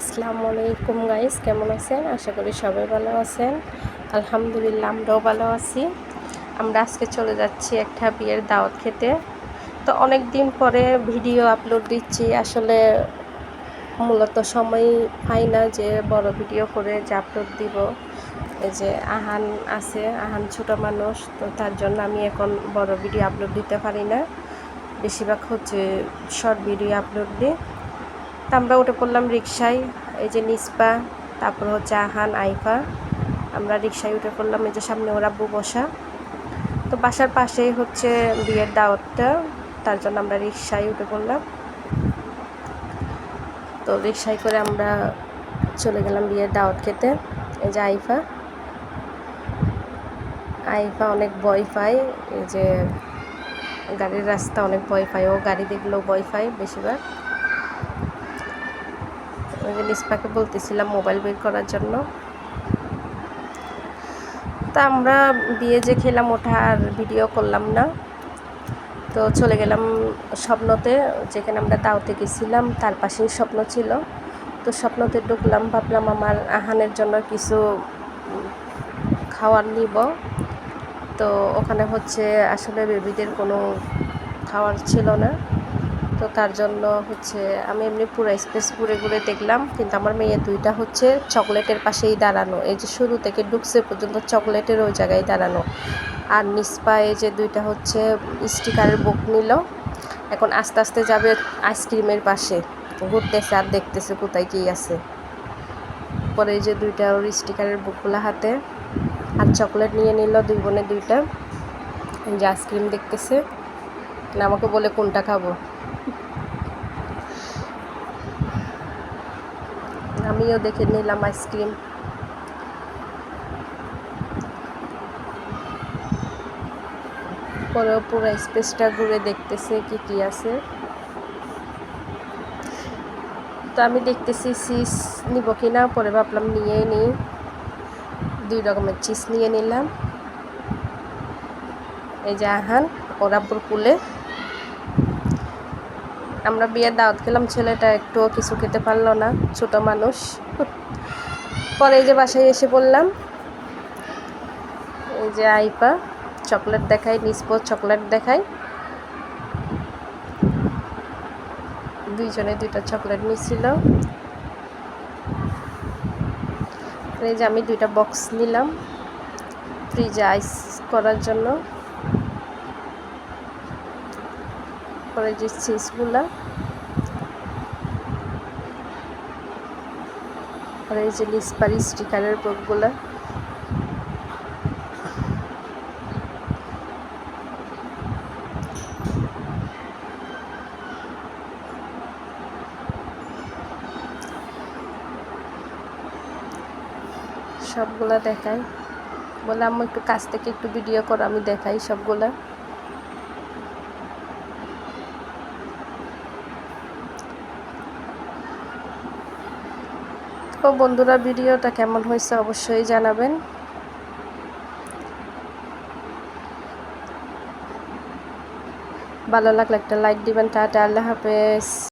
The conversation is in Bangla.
আসসালামু আলাইকুম গাইস, কেমন আছেন? আশা করি সবাই ভালো আছেন। আলহামদুলিল্লাহ আমরাও ভালো আছি। আমরা আজকে চলে যাচ্ছি একটা বিয়ের দাওয়াত খেতে। তো অনেক দিন পরে ভিডিও আপলোড দিচ্ছি। আসলে মূলত সময় পাই না যে বড় ভিডিও করে যে আপলোড দিব। এই যে আহান আছে, আহান ছোট মানুষ, তো তার জন্য আমি এখন বড় ভিডিও আপলোড দিতে পারি না। বেশিরভাগ হচ্ছে শর্ট ভিডিও আপলোড দিই। তা আমরা উঠে পড়লাম রিক্সায় এই যে নিসপা, তারপর হচ্ছে আহান, আইফা। আমরা রিক্সায় উঠে পড়লাম, এই যে সামনে ওর আব্বু বসা। তো বাসার পাশেই হচ্ছে বিয়ের দাওয়াতটা, তার জন্য আমরা রিক্সায় উঠে পড়লাম। তো রিক্সায় করে আমরা চলে গেলাম বিয়ের দাওয়াত খেতে, এই যে আইফা। আইফা অনেক ভয় পায়, এই যে গাড়ির রাস্তা অনেক ভয় পায়, ও গাড়ি দেখলেও ভয় পায় বেশিরভাগ। ওই যে নিসপাকে বলতেছিলাম মোবাইল বের করার জন্য। তা আমরা বিয়ে যে খেলাম ওঠা আর ভিডিও করলাম না। তো চলে গেলাম স্বপ্নতে, যেখানে আমরা দাওতে গেছিলাম, তার পাশেই স্বপ্ন ছিল। তো স্বপ্নতে ঢুকলাম, ভাবলাম আমার আহানের জন্য কিছু খাওয়ার নিব। তো ওখানে হচ্ছে আসলে বেবিদের কোনো খাওয়ার ছিল না। তো তার জন্য হচ্ছে আমি এমনি পুরো স্পেস ঘুরে ঘুরে দেখলাম, কিন্তু আমার মেয়ে দুইটা হচ্ছে চকলেটের পাশেই দাঁড়ানো। এই যে শুরু থেকে ঢুকছে পর্যন্ত চকলেটের ওই জায়গায় দাঁড়ানো। আর নিসপায়ে যে দুইটা হচ্ছে স্টিকারের বুক নিল। এখন আস্তে আস্তে যাবে আইসক্রিমের পাশে। ঘুরতেছে আর দেখতেছে কোথায় কী আছে। পরে যে দুইটা ওর স্টিকারের বুকগুলো হাতে। আর চকলেট নিয়ে নিল দুই বোনে দুইটা। যে আইসক্রিম দেখতেছে। আমাকে বলে কোনটা খাব। আমিও দেখে নিলাম আইসক্রিম পরে পুরো স্পেসটা ঘুরে দেখতেছে কি কি আছে। তো আমি দেখতেছি চিজ নিব কিনা, পরে ভাবলাম নিয়ে নিই। দুই রকমের চিজ নিয়ে নিলাম। এই যে আহান ওরাপুর কুলে। আমরা বিয়ের দাওয়াত খেলাম, ছেলেটা একটুও কিছু খেতে পারল না, ছোট মানুষ। পরে এই যে বাসায় এসে বললাম এই যে আইপা, চকলেট দেখাই নিসপো চকলেট দেখাই দুইজনে দুইটা চকলেট নিছিল। এই যে আমি দুইটা বক্স নিলাম, ফ্রিজে আইস করার জন্য। পরে যে চিজগুলা আর এই যে লিসপারি স্টিকারের বুকগুলা সবগুলা দেখাই। বলে আমি একটু কাছ থেকে একটু ভিডিও করো, আমি দেখাই সবগুলা। তো বন্ধুরা, ভিডিওটা কেমন হয়েছে অবশ্যই জানাবেন। ভালো লাগলে একটা লাইক দিবেন, টাটা, আল্লাহ হাফেজ।